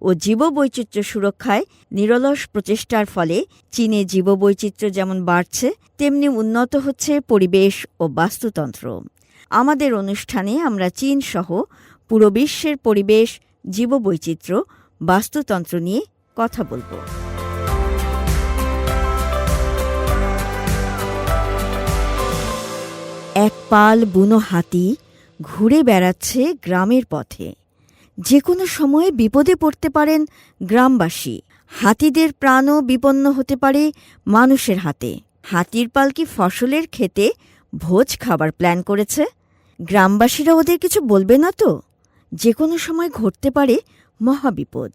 ও জীববৈচিত্র্য সুরক্ষায় নিরলস প্রচেষ্টার ফলে চীনে জীববৈচিত্র্য যেমন বাড়ছে, তেমনি উন্নত হচ্ছে পরিবেশ ও বাস্তুতন্ত্র। আমাদের অনুষ্ঠানে আমরা চীন সহ পুরো বিশ্বের পরিবেশ, জীববৈচিত্র্য, বাস্তুতন্ত্র নিয়ে কথা বলব। এক পাল বুনো হাতি ঘুরে বেড়াচ্ছে গ্রামের পথে। যে কোনো সময়ে বিপদে পড়তে পারেন গ্রামবাসী। হাতিদের প্রাণও বিপন্ন হতে পারে মানুষের হাতে। হাতির পাল কি ফসলের খেতে ভোজ খাবার প্ল্যান করেছে? গ্রামবাসীরা ওদের কিছু বলবে না তো? যে কোনো সময় ঘটতে পারে মহাবিপদ।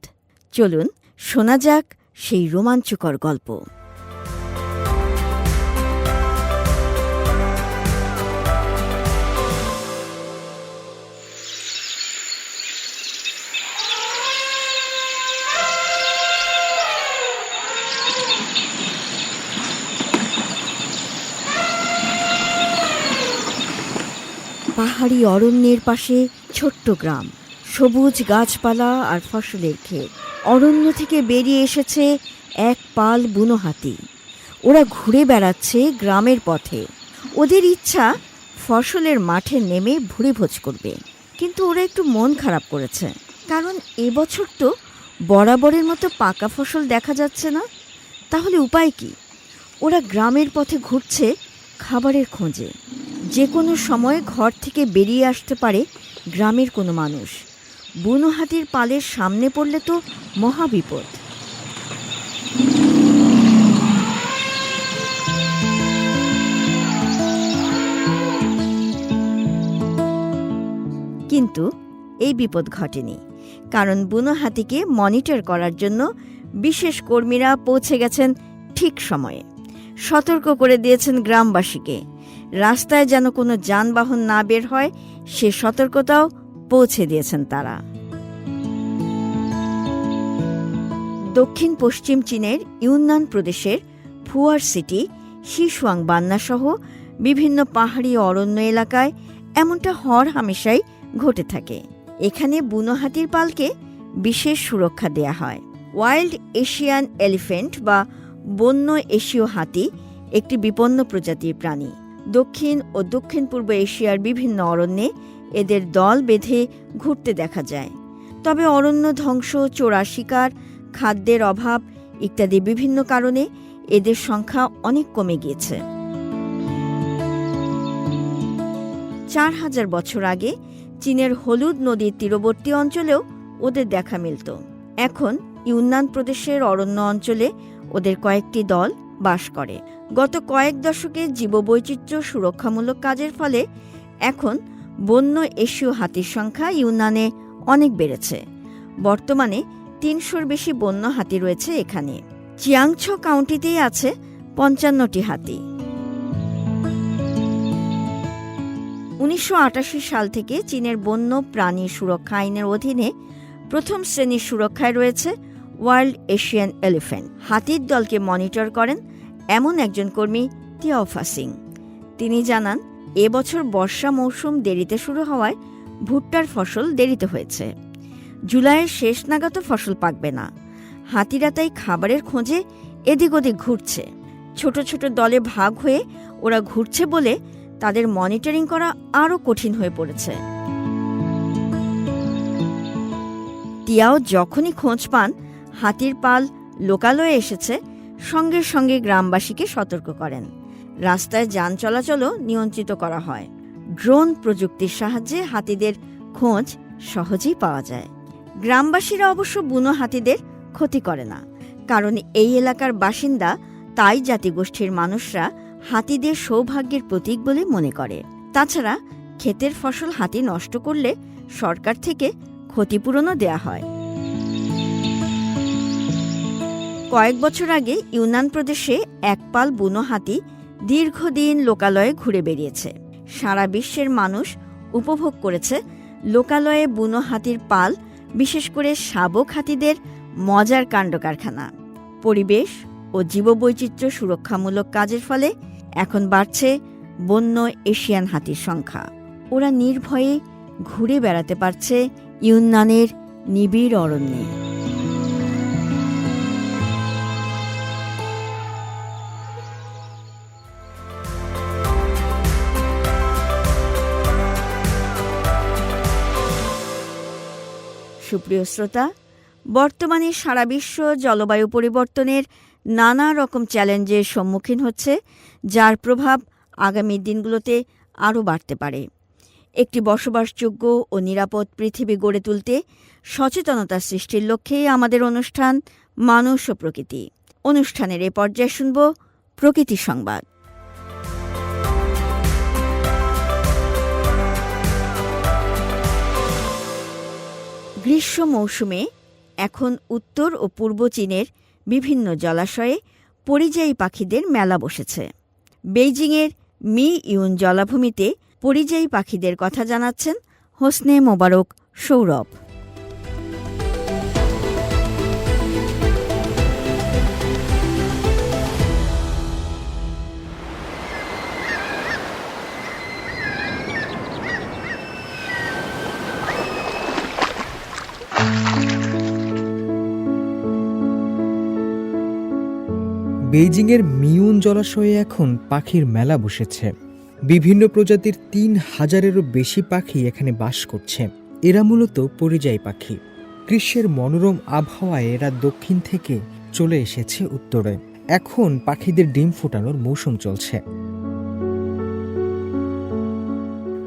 চলুন শোনা যাক সেই রোমাঞ্চকর গল্প। পাহাড়ি অরণ্যের পাশে ছোট্ট গ্রাম। সবুজ গাছপালা আর ফসলের ক্ষেত। অরণ্য থেকে বেরিয়ে এসেছে এক পাল বুনো হাতি। ওরা ঘুরে বেড়াচ্ছে গ্রামের পথে। ওদের ইচ্ছা, ফসলের মাঠে নেমে ভুড়ি ভোজ করবে। কিন্তু ওরা একটু মন খারাপ করেছে। কারণ এবছর তো বরাবরের মতো পাকা ফসল দেখা যাচ্ছে না। তাহলে উপায় কি? ওরা গ্রামের পথে ঘুরছে খাবারের খোঁজে। যে কোনো সময় ঘর থেকে বেরিয়ে আসতে পারে গ্রামের কোনো মানুষ। বুনো হাতির পালের সামনে পড়লে তো মহাবিপদ কিন্তু এই বিপদ ঘটেনি, কারণ বুনো হাতিকে মনিটর করার জন্য বিশেষ কর্মীরা পৌঁছে গেছেন ঠিক সময়ে। সতর্ক করে দিয়েছেন গ্রামবাসীকে। রাস্তায় যেন কোনো যানবাহন না বের হয়, সে সতর্কতাও পৌঁছে দিয়েছেন তারা। দক্ষিণ পশ্চিম চীনের ইউনান প্রদেশের ফুয়ার সিটি, শিশুয়াং বান্নাসহ বিভিন্ন পাহাড়ি অরণ্য এলাকায় এমনটা হর হামেশাই ঘটে থাকে। এখানে বুনো হাতির পালকে বিশেষ সুরক্ষা দেয়া হয়। ওয়াইল্ড এশিয়ান এলিফেন্ট বা বন্য এশীয় হাতি একটি বিপন্ন প্রজাতির প্রাণী। দক্ষিণ ও দক্ষিণ পূর্ব এশিয়ার বিভিন্ন অরণ্যে এদের দল বেঁধে ঘুরতে দেখা যায়। তবে অরণ্য ধ্বংস চোরা শিকার, খাদ্যের অভাব ইত্যাদি বিভিন্ন কারণে এদের সংখ্যা অনেক কমে গিয়েছে। চার হাজার বছর আগে চীনের হলুদ নদীর তীরবর্তী অঞ্চলেও ওদের দেখা মিলত। এখন ইউনান প্রদেশের অরণ্য অঞ্চলে ওদের কয়েকটি দল বাস করে। গত কয়েক দশকে জীববৈচিত্র্য সুরক্ষামূলক কাজের ফলে এখন বন্য এশীয় হাতির সংখ্যা ইউনানে অনেক বেড়েছে। বর্তমানে তিনশোর বেশি বন্য হাতি রয়েছে এখানে। চিয়াংছ কাউন্টিতেই আছে পঞ্চান্নটি হাতি। উনিশশো আটাশি সাল থেকে চীনের বন্য প্রাণী সুরক্ষা আইনের অধীনে প্রথম শ্রেণির সুরক্ষায় রয়েছে ওয়ার্ল্ড এশিয়ান এলিফ্যান্ট। হাতির দলকে মনিটর করেন এমন একজন কর্মী তিয়াওফা সিং। তিনি জানান, এবছর বর্ষা মৌসুম দেরিতে শুরু হওয়ায় ভুট্টার ফসল দেরিতে হয়েছে। জুলাইয়ের শেষ নাগাদও ফসল পাকবে না। হাতিরা তাই খাবারের খোঁজে এদিক ওদিক ঘুরছে। ছোট ছোট দলে ভাগ হয়ে ওরা ঘুরছে বলে তাদের মনিটরিং করা আরও কঠিন হয়ে পড়েছে। তিয়াও যখনই খোঁজ পান, হাতির পাল লোকালয়ে এসেছে সঙ্গে সঙ্গে গ্রামবাসীকে সতর্ক করেন। রাস্তায় যান চলাচলও নিয়ন্ত্রিত করা হয়। ড্রোন প্রযুক্তির সাহায্যে হাতিদের খোঁজ সহজেই পাওয়া যায়। গ্রামবাসীরা অবশ্য বুনো হাতিদের ক্ষতি করে না, কারণ এই এলাকার বাসিন্দা তাই জাতিগোষ্ঠীর মানুষরা হাতিদের সৌভাগ্যের প্রতীক বলে মনে করে। তাছাড়া ক্ষেতের ফসল হাতি নষ্ট করলে সরকার থেকে ক্ষতিপূরণও দেয়া হয়। কয়েক বছর আগে ইউনান প্রদেশে এক পাল বুনো হাতি দীর্ঘদিন লোকালয়ে ঘুরে বেরিয়েছে সারা বিশ্বের মানুষ উপভোগ করেছে লোকালয়ে বুনো হাতির পাল, বিশেষ করে শাবক হাতিদের মজার কাণ্ডকারখানা। পরিবেশ ও জীববৈচিত্র্য সুরক্ষামূলক কাজের ফলে এখন বাড়ছে বন্য এশিয়ান হাতির সংখ্যা। ওরা নির্ভয়ে ঘুরে বেড়াতে পারছে ইউনানের নিবিড় অরণ্যে। সুপ্রিয় শ্রোতা, বর্তমানে সারা বিশ্ব জলবায়ু পরিবর্তনের নানা রকম চ্যালেঞ্জের সম্মুখীন হচ্ছে, যার প্রভাব আগামী দিনগুলোতে আরও বাড়তে পারে। একটি বসবাসযোগ্য ও নিরাপদ পৃথিবী গড়ে তুলতে সচেতনতা সৃষ্টির লক্ষ্যেই আমাদের অনুষ্ঠান মানুষ ও প্রকৃতি। অনুষ্ঠানের এ পর্যায়ে শুনব প্রকৃতি সংবাদ। গ্রীষ্ম মৌসুমে এখন উত্তর ও পূর্ব চীনের বিভিন্ন জলাশয়ে পরিযায়ী পাখিদের মেলা বসেছে। বেইজিংয়ের মি ইউন জলাভূমিতে পরিযায়ী পাখিদের কথা জানাচ্ছেন হোসনে মোবারক সৌরভ। বেইজিংয়ের মিউন জলাশয়ে এখন পাখির মেলা বসেছে। বিভিন্ন প্রজাতির তিন হাজারেরও বেশি পাখি এখানে বাস করছে। এরা মূলত পরিযায়ী পাখি। গ্রীষ্মের মনোরম আবহাওয়ায় এরা দক্ষিণ থেকে চলে এসেছে উত্তরে। এখন পাখিদের ডিম ফোটানোর মৌসুম চলছে।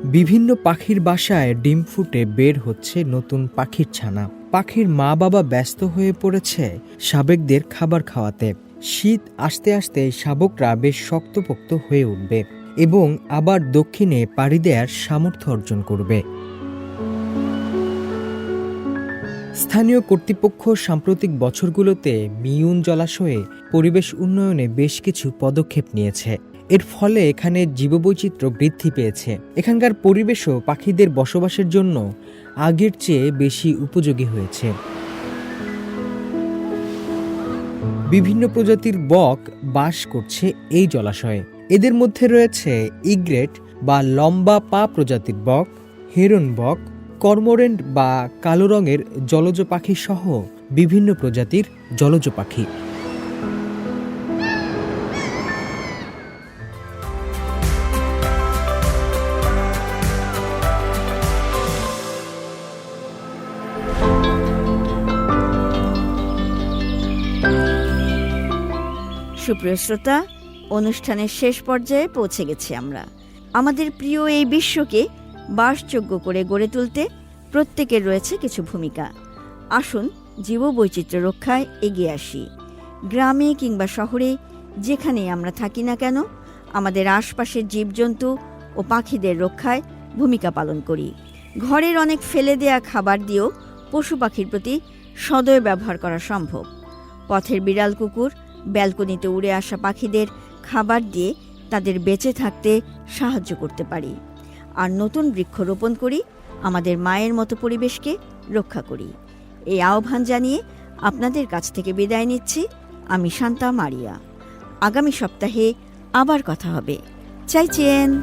বিভিন্ন পাখির বাসায় ডিম ফুটে বের হচ্ছে নতুন পাখির ছানা। পাখির মা বাবা ব্যস্ত হয়ে পড়েছে সাবেকদের খাবার খাওয়াতে। শীত আসতে আসতে শাবকরা বেশ শক্তপোক্ত হয়ে উঠবে এবং আবার দক্ষিণে পাড়ি দেওয়ার সামর্থ্য অর্জন করবে। স্থানীয় কর্তৃপক্ষ সাম্প্রতিক বছরগুলোতে মিউন জলাশয়ে পরিবেশ উন্নয়নে বেশ কিছু পদক্ষেপ নিয়েছে। এর ফলে এখানে জীববৈচিত্র্য বৃদ্ধি পেয়েছে। এখানকার পরিবেশও পাখিদের বসবাসের জন্য আগের চেয়ে বেশি উপযোগী হয়েছে। বিভিন্ন প্রজাতির বক বাস করছে এই জলাশয়ে। এদের মধ্যে রয়েছে ইগ্রেট বা লম্বা পা প্রজাতির বক, হেরন বক, কর্মোরেন্ট বা কালো রঙের জলজ পাখি সহ বিভিন্ন প্রজাতির জলজ পাখি। সুপ্রিয় শ্রোতা, অনুষ্ঠানের শেষ পর্যায়ে পৌঁছে গেছি আমরা। আমাদের প্রিয় এই বিশ্বকে বাসযোগ্য করে গড়ে তুলতে প্রত্যেকের রয়েছে কিছু ভূমিকা। আসুন জীববৈচিত্র্য রক্ষায় এগিয়ে আসি। গ্রামে কিংবা শহরে যেখানেই আমরা থাকি না কেন, আমাদের আশপাশের জীবজন্তু ও পাখিদের রক্ষায় ভূমিকা পালন করি। ঘরের অনেক ফেলে দেয়া খাবার দিয়েও পশু পাখির প্রতি সদয় ব্যবহার করা সম্ভব। পথের বিড়াল, কুকুর ব্যালকনিতে উড়ে আসা পাখিদের খাবার দিয়ে তাদের বেঁচে থাকতে সাহায্য করতে পারি। আর নতুন বৃক্ষরোপণ করি, আমাদের মায়ের মতো পরিবেশকে রক্ষা করি। এই আহ্বান জানিয়ে আপনাদের কাছ থেকে বিদায় নিচ্ছি। আমি শান্তা মারিয়া। আগামী সপ্তাহে আবার কথা হবে। চাইছেন।